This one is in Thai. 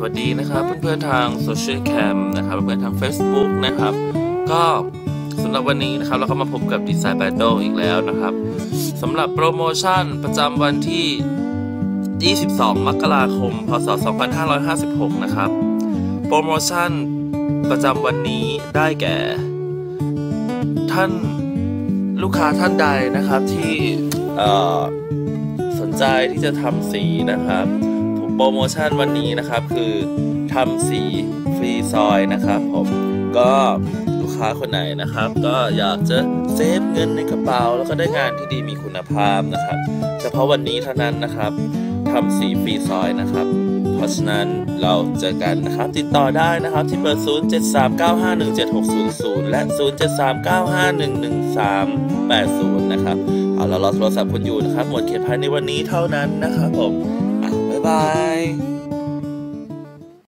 สวัสดีนะครับ เพื่อนๆทางโซเชียลแคมนะครับเพื่อนๆทาง Facebook นะครับ ก็สำหรับวันนี้นะครับ เราก็มาพบกับ Design Battle อีกแล้วนะครับสำหรับโปรโมชั่นประจำวันที่ 22 มกราคม พศ 2556 นะครับ โปรโมชั่นประจำวันนี้ได้แก่ ท่านลูกค้าท่านใดนะครับที่สนใจที่จะทำสีนะครับ โปรโมชั่นวันนี้นะครับ คือทำสีฟรีซอยนะครับผมก็ลูกค้าคนไหนนะครับ ก็อยากจะเซฟเงินในกระเป๋า แล้วก็ได้งานที่ดีมีคุณภาพนะครับ เฉพาะวันนี้เท่านั้นนะครับทำสีฟรีซอยนะครับ เพราะฉะนั้นเราเจอกันนะครับ ติดต่อได้นะครับที่เบอร์ 0739517600 และ 0739511380 นะครับเอาเรารอโทรศัพท์คุณอยู่นะครับ หมดเขตภายในวันนี้เท่านั้นนะครับผม Bye.